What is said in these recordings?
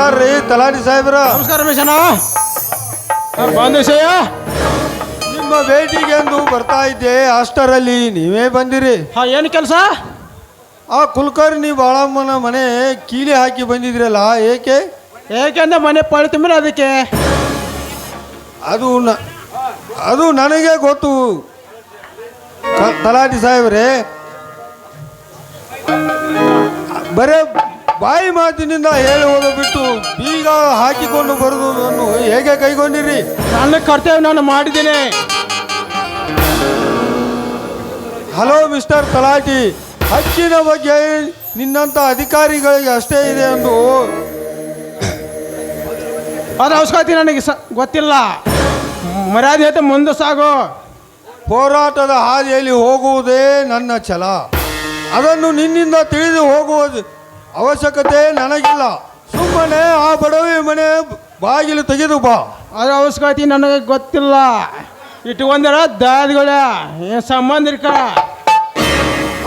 ನಮಸ್ಕಾರ ರೀ ತಲಾಟಿ ಸಾಹೇಬ್ರ. ನಮಸ್ಕಾರ ರಮೇಶಣ್ಣ ನಿಮ್ಮ ಭೇಟಿಗೆ ಎಂದು ಬರ್ತಾ ಇದ್ದೆ ಅಷ್ಟರಲ್ಲಿ ನೀವೇ ಬಂದಿರಿ. ಹಾ ಏನು ಕೆಲಸ? ಆ ಕುಲಕರ್ಣಿ ಬಾಳಮ್ಮನ ಮನೆ ಕೀಲಿ ಹಾಕಿ ಬಂದಿದ್ರಲ್ಲ ಏಕೆ? ಏಕೆಂದ್ರೆ ಮನೆ ಪಾಳಿ ಮೇಲೆ ಅದಕ್ಕೆ. ಅದು ನ- ಅದು ನನಗೆ ಗೊತ್ತು. ತಲಾಟಿ ಸಾಹೇಬ್ರೆ ಬರೇ ಬಾಯಿ ಮಾತಿನಿಂದ ಹೇಳುವುದು ಬಿಟ್ಟು ಬೀಗ ಹಾಕಿಕೊಂಡು ಬರುವುದನ್ನು ಹೇಗೆ ಕೈಗೊಂಡಿರಿ? ನನ್ನ ಕರ್ತವ್ಯ ನಾನು ಮಾಡಿದ್ದೇನೆ. ಹಲೋ ಮಿಸ್ಟರ್ ತಲಾಟಿ ಹಕ್ಕಿನ ಬಗ್ಗೆ ನಿನ್ನಂಥ ಅಧಿಕಾರಿಗಳಿಗೆ ಅಷ್ಟೇ ಇದೆ ಎಂದು ಅದ ಅವಶ್ಯಕತೆ ನನಗೆ ಸ ಗೊತ್ತಿಲ್ಲ. ಮರ್ಯಾದೆ ಅಂತ ಮುಂದೆ ಸಾಗು. ಹೋರಾಟದ ಹಾದಿಯಲ್ಲಿ ಹೋಗುವುದೇ ನನ್ನ ಛಲ. ಅದನ್ನು ನಿನ್ನಿಂದ ತಿಳಿದು ಹೋಗುವ ಅವಶ್ಯಕತೆ ನನಗಿಲ್ಲ. ಸುಮ್ಮನೆ ಆ ಬಡವಿ ಮನೆ ಬಾಗಿಲು ತೆಗೆದು ಬಾ. ಅದರ ಅವಶ್ಯಕತೆ ನನಗೆ ಗೊತ್ತಿಲ್ಲ. ಇಟ್ಕೊಂಡಾರ ದಾದಿಗಳ ಏನು ಸಂಬಂಧಿಕ.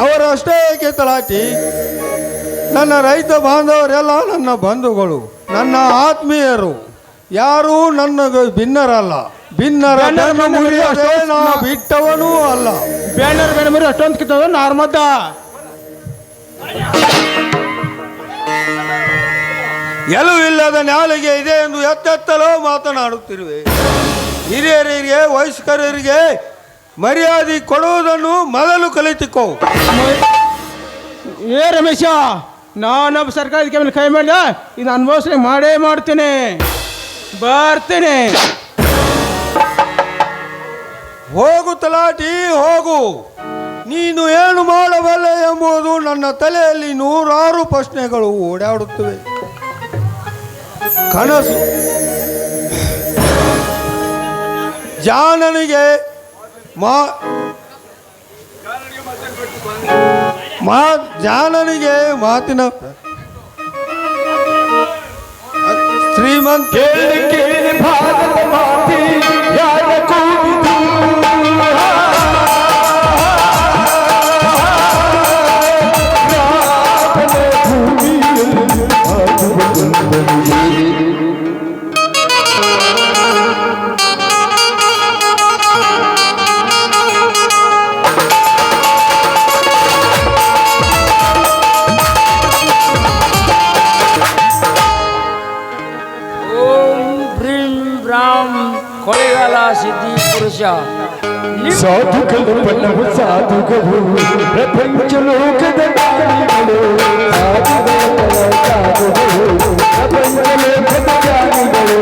ಅವರಷ್ಟೇ ಏಕೆ ತಲಾಟಿ? ನನ್ನ ರೈತ ಬಾಂಧವರೆಲ್ಲ ನನ್ನ ಬಂಧುಗಳು ನನ್ನ ಆತ್ಮೀಯರು. ಯಾರೂ ನನ್ನ ಭಿನ್ನರಲ್ಲ. ಭಿನ್ನರ ಬಿಟ್ಟವನು ಅಲ್ಲ. ಬ್ಯಾನರ್ ಬೇಡ ಮರಿ ಅಷ್ಟೊಂದು ಕಿತ್ತದ ನಾರ್ಮದ್ದ ಎಲುವಿಲ್ಲದ ನಾಲಿಗೆ ಇದೆ ಎಂದು ಎತ್ತೆತ್ತಲೋ ಮಾತನಾಡುತ್ತಿರುವೆ. ಹಿರಿಯರಿಗೆ ವಯಸ್ಕರಿಗೆ ಮರ್ಯಾದೆ ಕೊಡುವುದನ್ನು ಮೊದಲು ಕಲಿತಿಕೋ. ಏ ರಮೇಶ ನಾನೊಬ್ಬ ಸರ್ಕಾರಕ್ಕೆ ಮೇಲೆ ಕೈ ಮಾಡಿದ ಇದು ಅನುಭವಿಸ್ಲಿ ಮಾಡೇ ಮಾಡ್ತೇನೆ. ಬರ್ತೇನೆ. ಹೋಗು ತಲಾಟಿ ಹೋಗು. ನೀನು ಏನು ಮಾಡಬಲ್ಲೆ ಎಂಬುದು ನನ್ನ ತಲೆಯಲ್ಲಿ ನೂರಾರು ಪ್ರಶ್ನೆಗಳು ಓಡಾಡುತ್ತವೆ. ಕನಸು ಜಾನನಿಗೆ ಮಾ ಮಾ ಜಾನನಿಗೆ ಮಾತಿನ ಶ್ರೀಮಂತ ಓಂ अच्छा साधु कल्पनव साधु कभू प्रपंच लोक ददानी बनो। साधु कल्पनव साधु कभू प्रपंच लोक ददानी बनो।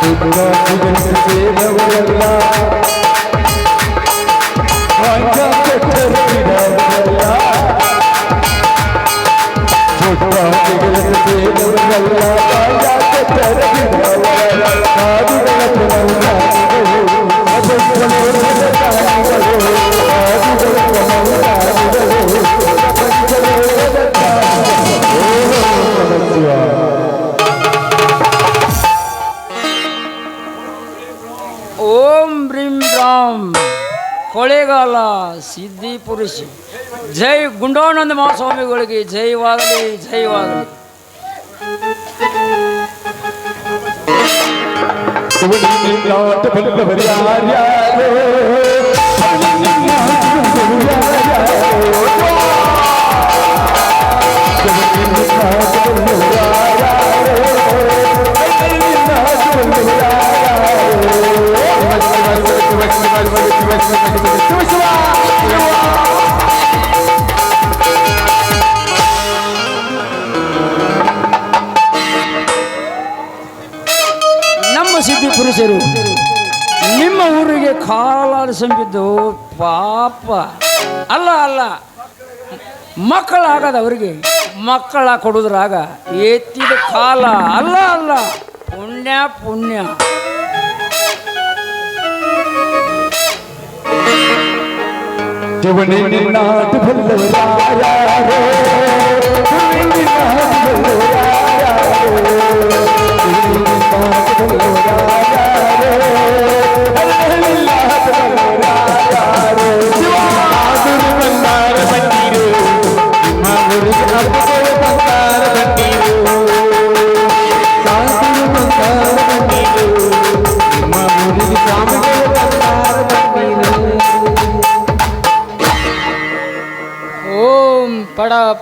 तुमरा जीवन से ಜೈ ಗುಂಡಾನಂದ ಮಹಾಸ್ವಾಮಿಗಳಿಗೆ ಜೈವಾಗಲಿ ಜೈವಾಗಲಿ ನಾಟ ಬಲ್ಲವರು ಯಾರ್ಯಾರೋ ನಮ್ಮ ಪುರುಷರು ನಿಮ್ಮ ಊರಿಗೆ ಕಾಲಾರ ಸಂಬಿದ್ದು ಪಾಪ. ಅಲ್ಲ ಅಲ್ಲ. ಮಕ್ಕಳಾಗದ ಅವರಿಗೆ ಮಕ್ಕಳ ಕೊಡುದ್ರಾಗ ಎತ್ತಿದ ಕಾಲ. ಅಲ್ಲ ಅಲ್ಲ. ಪುಣ್ಯ ಪುಣ್ಯ. ಶಿವನೇ ನಿನ್ನಾಟ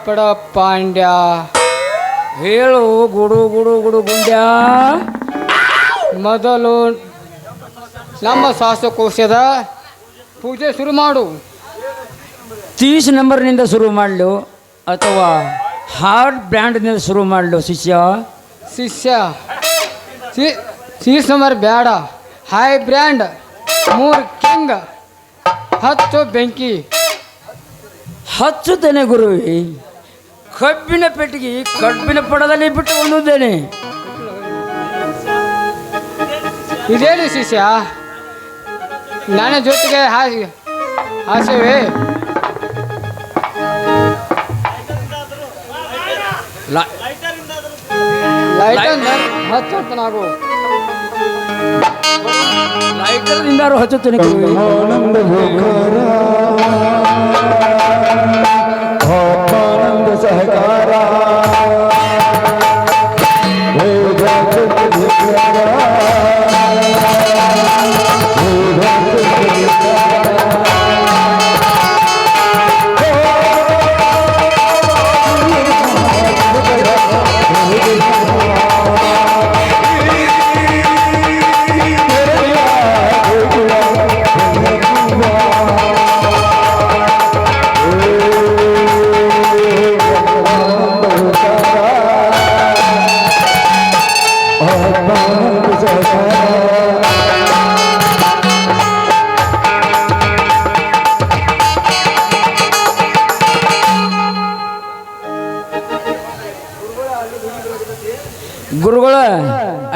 ಪಡ ಪಡ ಪಾಂಡ್ಯ ಹೇಳು ಗುಡು ಗುಡು ಗುಡು ಗುಂಡ್ಯ? ಮೊದಲು ನಮ್ಮ ಶ್ವಾಸಕೋಶದ ಪೂಜೆ ಶುರು ಮಾಡು. ತೀಸ್ ನಂಬರ್ನಿಂದ ಶುರು ಮಾಡಲು ಅಥವಾ ಹಾರ್ಡ್ ಬ್ರ್ಯಾಂಡ್ನಿಂದ ಶುರು ಮಾಡಲು ಶಿಷ್ಯ? ಶಿಷ್ಯ ತೀಸ್ ನಂಬರ್ ಬೇಡ ಹೈ ಬ್ರ್ಯಾಂಡ್ ಮೂರು ಕಿಂಗ್ ಹತ್ತು ಬೆಂಕಿ. ಹಚ್ಚುತ್ತೇನೆ ಗುರುವಿ. ಕಬ್ಬಿನ ಪೆಟ್ಟಿಗೆ ಕಬ್ಬಿನ ಪಡದಲ್ಲಿ ಬಿಟ್ಟು ಬಂದಿದ್ದೇನೆ ಇದೇನು ಶಿಷ್ಯ? ನನ್ನ ಜೊತೆಗೆ ಹಾಸಿ ಹಾಸಿವೆ ಲ- ಲೈಟ್ ಹತ್ತು ನಾವು ಲೈಟರ್ನಿಂದಾರು ಹಚ್ಚುತ್ತೇನೆ ಗುರುವಿ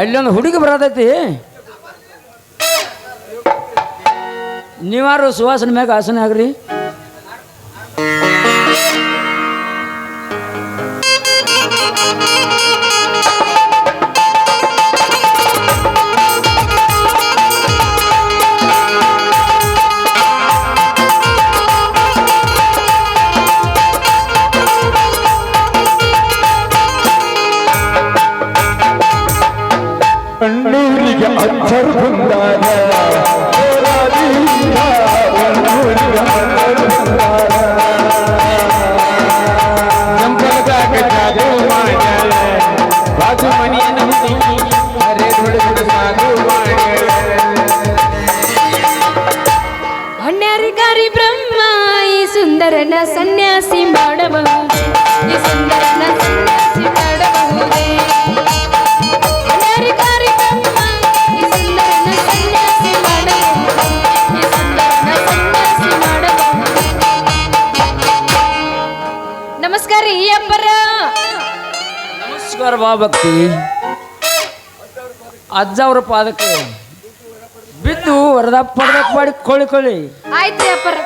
ಅಲ್ಲೊಂದು ಹುಡುಗಿ ಬರತೈತಿ. ನೀವಾರು ಸುವಾಸನ ಮ್ಯಾಗ ಆಸನ ಆಗ್ರಿ. ಬ್ರಹ್ಮ ಈ ಸುಂದರನ ಸನ್ಯಾಸಿ ಮಾಡಬಹುದು ಈ ಬಾ ಭಕ್ತಿ ಅಜ್ಜ ಅವ್ರ ಪಾದಕ್ಕೆ ಬಿದ್ದು ವರದಪ್ಪ ಮಾಡಿ ಕೊಳಿ ಕೊಳಿ. ಆಯ್ತು ಅಪ್ಪರ.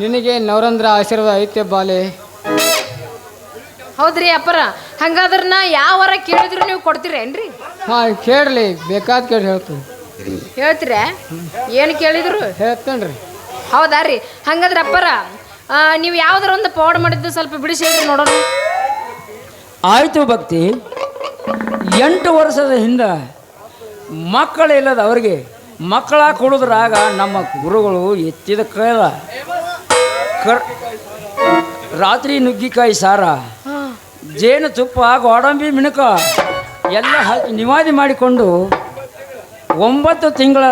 ನಿನಗೆ ನವರಂದ್ರ ಆಶೀರ್ವಾದ ಐತೆ ಬಾಲೆ. ಹೌದ್ರಿ ಅಪ್ಪರ? ಹಂಗಾದ್ರ ನಾ ಯಾವ ವರ ಕೇಳಿದ್ರು ನೀವು ಕೊಡ್ತೀರೇನ್ರಿ? ಹಾಂ ಕೇಳಲಿ ಬೇಕಾದ ಕೇಳಿ ಹೇಳ್ತೀನಿ. ಹೇಳ್ತೀರ? ಏನು ಕೇಳಿದ್ರು? ಹೇಳ್ತೇನೆ ರೀ ಹೌದಾ ರೀ? ಹಂಗಾದ್ರೆ ಅಪ್ಪರ ನೀವು ಯಾವ್ದಾರ ಒಂದು ಪೌಡ್ ಮಾಡಿದ್ದು ಸ್ವಲ್ಪ ಬಿಡಿಸಿ ಹೇಳ್ರಿ ನೋಡೋಣ. ಆಯಿತು ಭಕ್ತಿ. ಎಂಟು ವರ್ಷದ ಹಿಂದೆ ಮಕ್ಕಳಿಲ್ಲದ ಅವರಿಗೆ ಮಕ್ಕಳ ಕೊಡೋದ್ರಾಗ ನಮ್ಮ ಗುರುಗಳು ಎತ್ತಿದ ಕೈಲ ಕರ್ ರಾತ್ರಿ ನುಗ್ಗಿಕಾಯಿ ಸಾರ. ಜೇನು ತುಪ್ಪ, ಗೋಡಂಬಿ, ಮಿಣಕ ಎಲ್ಲ ನಿವಾದಿ ಮಾಡಿಕೊಂಡು ಒಂಬತ್ತು ತಿಂಗಳ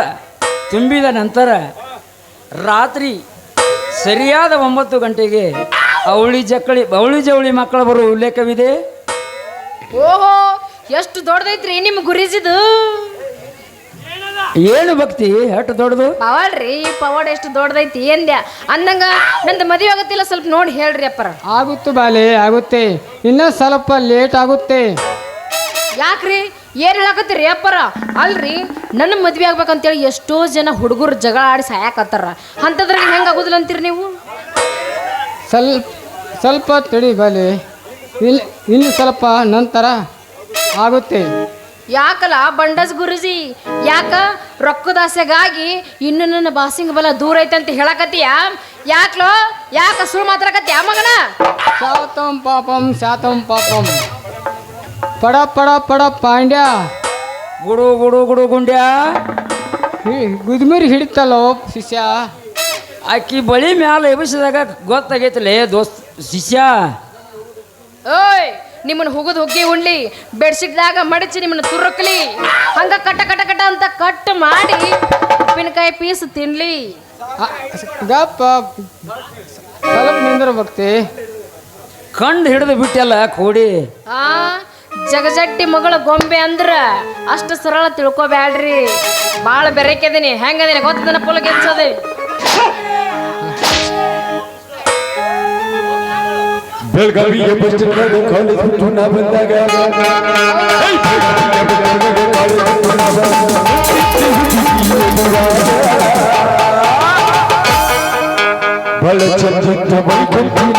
ತುಂಬಿದ ನಂತರ ರಾತ್ರಿ ಸರಿಯಾದ ಒಂಬತ್ತು ಗಂಟೆಗೆ ಅವಳಿ ಜಕ್ಕಳಿ ಅವಳಿ ಜವಳಿ ಮಕ್ಕಳು ಬರುವ ಉಲ್ಲೇಖವಿದೆ. ಓಹೋ, ಎಷ್ಟು ದೊಡ್ಡದೈತ್ರಿ ನಿಮ್ಮ ಗುರಿಜಿದು. ಏನು ಭಕ್ತಿ? ಎಷ್ಟು ದೊಡ್ಡದು? ಪವಾಡ್ರಿ ಈ ಪವಾಡ್ ಎಷ್ಟು ದೊಡ್ಡದೈತಿ ಏನ್ದ್ಯಾ ಅಂದಂಗ ನಂದು ಮದುವೆ ಆಗತ್ತಿಲ್ಲ ಸ್ವಲ್ಪ ನೋಡಿ ಹೇಳ್ರಿ ಅಪ್ಪರ. ಆಗುತ್ತೆ ಬಾಲೆ ಆಗುತ್ತೆ. ಇನ್ನೂ ಸ್ವಲ್ಪ ಲೇಟ್ ಆಗುತ್ತೆ. ಯಾಕ್ರಿ? ಏನ್ ಹೇಳಕತ್ತೀರಿ ಅಪ್ಪರ? ಅಲ್ರಿ ನನ್ನ ಮದ್ವೆ ಆಗ್ಬೇಕಂತೇಳಿ ಎಷ್ಟೋ ಜನ ಹುಡುಗರು ಜಗಳ ಆಡಿ ಸಾಯಕತ್ತಾರ. ಅಂಥದ್ರಾಗ ಹೆಂಗ ಆಗುದಿಲ್ಲ ಅಂತೀರಿ ನೀವು? ಸ್ವಲ್ಪ ಸ್ವಲ್ಪ ತಡಿ ಬಾಲೆ. ಇಲ್ಲಿ ಇನ್ನು ಸ್ವಲ್ಪ ನಂತರ ಆಗುತ್ತೆ. ಯಾಕಲ್ಲ ಬಂಡಸ್ ಗುರುಜಿ? ಯಾಕ ರೊಕ್ಕದಾಸೆಗಾಗಿ ಇನ್ನು ನನ್ನ ಬಾಸಿಂಗ್ ಬಲ ದೂರ ಐತೆ ಅಂತ ಹೇಳಕತ್ತೀಯ? ಯಾಕ್ಲೋ? ಯಾಕ ಸುಳ್ಳು ಮಾತಾಡಕತ್ತೀಯ ಮಗನ? ಶಾತಂ ಪಾಪಂ ಶಾತಂ ಪಾಪಂ. ಪಡ ಪಡ ಪಡ ಪಾಂಡ್ಯ. ಗುಡು ಗುಡು ಗುಡು ಗುಂಡ್ಯ. ಗುದ್ಮಿರಿ ಹಿಡಿತಲ್ಲೋ ಶಿಷ್ಯ? ಆಕಿ ಬಳಿ ಮ್ಯಾಲ ಎಬ್ಬಿಸಿದಾಗ ಗೊತ್ತಾಗೈತಲೇ ದೋಸ್ತ್ ಶಿಷ್ಯ? ಓಯ್! ನಿಮ್ಮನ್ನ ಹುಗಿದು ಹುಗ್ಗಿ ಉಣ್ಲಿ ಬೆಡ್ಶೀಟ್ದಾಗ ಮಡಚಿ ನಿಮ್ಮನ್ನು ತುರುಕ್ಲಿ. ಹಂಗ ಕಟ್ಟ ಕಟ ಕಟ ಅಂತ ಕಟ್ ಮಾಡಿ ಉಪ್ಪಿನಕಾಯಿ ಪೀಸ್ ತಿನ್ಲಿ. ಗಪ್ಪ ಸ್ವಲ್ಪ ನಿಂದ್ರ ಭಕ್ತಿ. ಕಂಡು ಹಿಡಿದು ಬಿಟ್ಟೆಲ್ಲ ಕೂಡಿ ಆ ಜಗಜಟ್ಟಿ ಮಗಳ ಗೊಂಬೆ ಅಂದ್ರ ಅಷ್ಟು ಸರಳ ತಿಳ್ಕೊಬ್ಯಾಡ್ರಿ. ಭಾಳ ಬೆರಕೆದೀನಿ. ಹೆಂಗದೀನಿ ಗೊತ್ತದನ ಪುಲ್ ಗೆಲ್ಸೋದೆ ಬೆಳಗಾವಿಯ ಬಸ್ ಸ್ಟ್ಯಾಂಡ್ ಕಾಲೇಜ್ ಬಿಟ್ಟು ನಾ ಬಂದಾಗ ಏಯ್, ಬೆಳಗಾವಿಯ ಬಸ್ ಸ್ಟ್ಯಾಂಡ್ ಕಾಲೇಜ್ ಬಿಟ್ಟು ನಾ ಬಂದಾಗ ಬಳ ಚಂದಿದ್ದ ಮೈಕಂತಿನ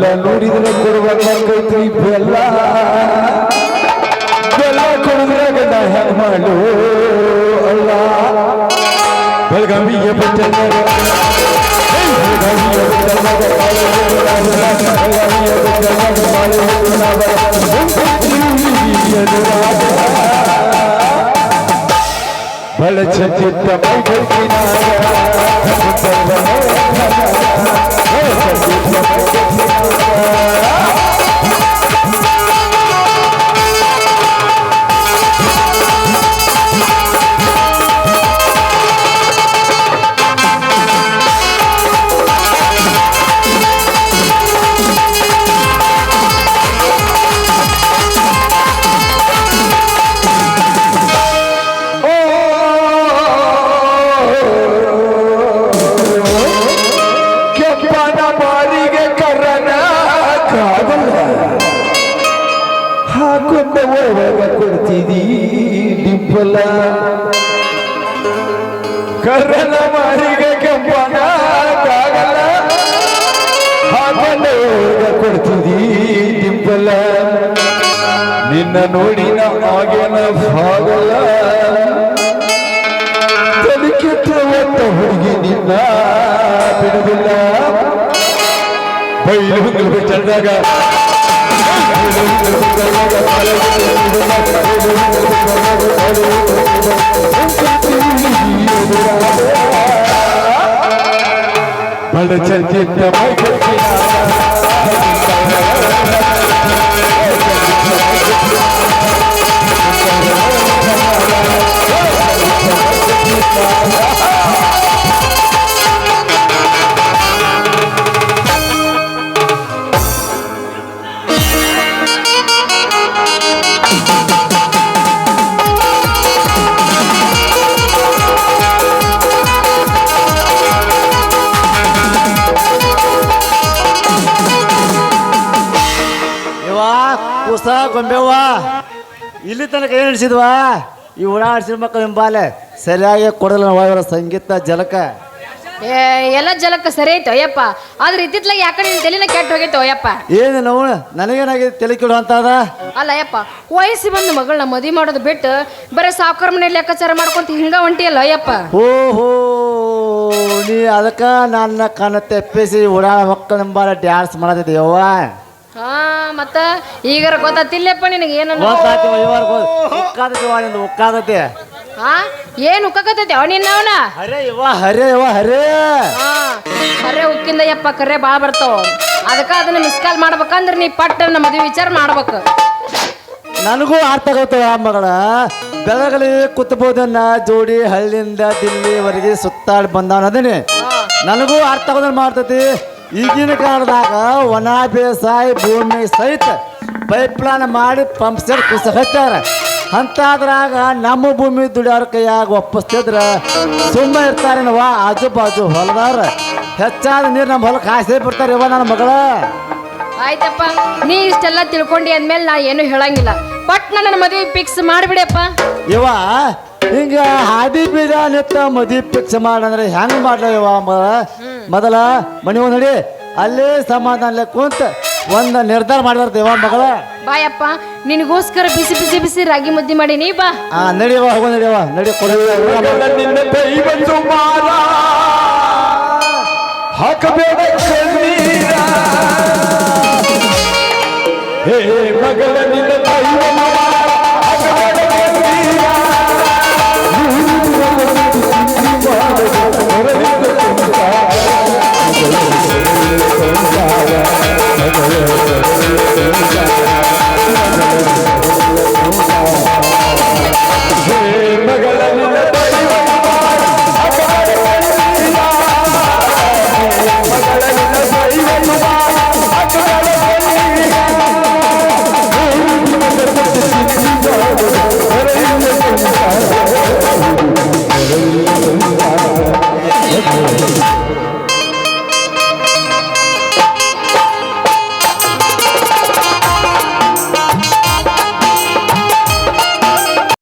ಗಲ್ಲ ನೋಡಿದ್ರೆ ಕೊಡ್ಬೇಕೈತ್ರಿ ಬೆಲ್ಲ ಬೆಲ್ಲ ಕೊಡಿದ್ರಾಗ ನಾ ಹೆಂಗ್ ಮಾಡು ಅಲ್ಲ ಬೆಳಗಾವಿಯ ಬಟ್ಟೆನಾಗ ಬಳ ಚಿತ್ತ ಕೆಂಪನ ಕರ್ರನ ಮಾರಿಗೆ ಕೆಂಪನ ಕಾಗಲ್ಲ ಹಾಕೊಂಡ ಇವೆಲ್ಲ ನಿನ್ನ ನೋಡಿ ನಿನ್ನ ನೋಡಿ ಆಗೇನ ಭಾಗಲ್ಲ. ತಲೆ ಕೆಟ್ಟವತ್ತ ಹುಡುಗಿ ನಿನ್ನ ಬಿಡುವುದಿಲ್ಲ ಬೈಲು ಹುಂಗಲು ಚಂದಿದ್ದ ಮೈ ಇವ ಗೊಂಬೆವ್ವ ಇಲ್ಲಿ ತನಕ ಏನು ನಡೆಸಿದ್ವಾ ಈ ಓಡಾಡಿಸಿದ ಮಕ್ಕಳು ಹಿಂಬಾಲೆ ಸರಿಯಾಗಿ ಕೊಡಲ್ಲ ಸಂಗೀತ ಜಲಕ. ಏ ಎಲ್ಲ ಜಲಕ್ಕ ಸರಿ ಐತೆ ಅಯ್ಯಪ್ಪ. ಆದ್ರೆ ಇದ್ದಿತ್ಲಾಗ ಯಾಕಡೆ ತಲೆನ ಕೆಟ್ಟ ಹೋಗೈತೆ ಅಯ್ಯಪ್ಪ? ಏನು ನಾವು? ನನಗೇನಾಗಿದೆ ತಲೆ ಕೆಡು ಅಂತ ಅದ? ಅಲ್ಲ ಅಯ್ಯಪ್ಪ ವಯಸ್ಸಿ ಬಂದು ಮಗಳನ್ನ ಮದುವೆ ಮಾಡೋದು ಬಿಟ್ಟು ಬರೀ ಸಾವುಕಾರ ಮನೆ ಲೆಕ್ಕಾಚಾರ ಮಾಡ್ಕೊಂತ ಹಿಂಗ ಹೊಂಟಿಯಲ್ಲ ಅಯ್ಯಪ್ಪ? ಓಹೋ ನೀ ಅದಕ್ಕ ನನ್ನ ಕಣ್ಣ ತೆಪ್ಪಿಸಿ ಓಡಾಡ ಮಕ್ಕಳ ಹಿಂಬಾಲೆ ಡ್ಯಾನ್ಸ್ ಮಾಡತ್ತಿದ್ದೆ ಯವ್ವ ಹಾ ಮತ್ತ ಈಗಾರ ಗೊತ್ತಾತಿಲ್ಲಪ್ಪ ನಿನಗೆ ಏನನ್ನ ಗೊತ್ತಾಯ್ತು ಇವಾಗ ಉಕ್ಕಾದತಿವ ನಿಂದು ಉಕ್ಕಾದತಿ. ಹಾ ಏನ್ ಉಕ್ಕಕತ್ತೈತಿ? ಅವ ನಿನ್ನ ಅವನ? ಹರೇ ಇವ ಹರೇ ಇವ ಹರೇ. ಹಾ ಕರೆ ಉಕ್ಕಿಂದ ಯಪ್ಪ ಕರೆ ಭಾಳ ಬರ್ತಾವ. ಅದಕ್ಕ ಅದನ್ನ ಮಿಸ್ ಕಾಲ್ ಮಾಡ್ಬೇಕಂದ್ರ ನೀ ಪಟ್ಟ ಮದುವೆ ವಿಚಾರ ಮಾಡ್ಬೇಕು. ನನಗೂ ಅರ್ಥ ಆಗುತ್ತವ ಮಗಳ. ಬೆಳಗಲಿ ಕುತ್ಬೋದನ್ನ ಜೋಡಿ ಹಳ್ಳಿಯಿಂದ ದಿಲ್ಲಿವರೆಗೆ ಸುತ್ತಾಡಿ ಬಂದವನದೇನೆ. ನನಗೂ ಅರ್ಥ ಆಗೋದನ್ನ ಮಾಡ್ತೈತಿ. ಈಗಿನ ಕಾಲದಾಗ ಒಣ ಬೇಸಾಯ ಭೂಮಿ ಸಹಿತ ಪೈಪ್ಲೈನ್ ಮಾಡಿ ಪಂಪ್ ಸೆಟ್ ಕುಸ ಹಚ್ಚಾರ ಅಂತಾದ್ರಾಗ ನಮ್ಮ ಭೂಮಿ ದುಡಿಯೋರ ಕೈಯಾಗ ಒಪ್ಪಿಸ್ತಿದ್ರ ಸುಮ್ಮನೆ ಇರ್ತಾರೇನವ ಆಜು ಬಾಜು ಹೊಲದಾರ ಹೆಚ್ಚಾದ ನೀರು ನಮ್ಮ ಹೊಲಕ್ಕೆ ಹಾಸೆ ಬಿಡ್ತಾರೆ ಇವ ನನ್ನ ಮಗಳ. ಆಯ್ತಪ್ಪ ನೀ ಇಷ್ಟೆಲ್ಲ ತಿಳ್ಕೊಂಡಿ ಅಂದ್ಮೇಲೆ ನಾ ಏನು ಹೇಳಂಗಿಲ್ಲ. ಬಟ್ ನನ್ನ ಮದುವೆ ಫಿಕ್ಸ್ ಮಾಡಿಬಿಡಪ್ಪ. ಇವ ಹಿಂಗ ಹಾದಿ ಬೀದ ನಿತ್ತ ಮದಿ ಪಿಕ್ಸ್ ಮಾಡಂದ್ರೆ ಹೆಂಗ್ ಮಾಡ್ಲ ಇವ ಮ- ಮೊದಲ ಮನಿ ಒಂದ್ ನಡಿ. ಅಲ್ಲೇ ಸಮಾಧಾನ ಕುಂತ ಒಂದ್ ನಿರ್ಧಾರ ಮಾಡಿದಾರ ದೇವ ಮಗಳ? ಬಾಯಪ್ಪ ನಿನಗೋಸ್ಕರ ಬಿಸಿ ಬಿಸಿ ಬಿಸಿ ರಾಗಿ ಮುದ್ದೆ ಮಾಡಿ ನೀ ಬಾ. ಆ ನಡಿಯವ ಹೋಗೋ ನಡಿಯವ ನಡಿ ದೈವ ಹಾಕಬೇಡ ಕಣ್ಣೀರ ಹೇ ಮಗಳ ನಿನ್ನ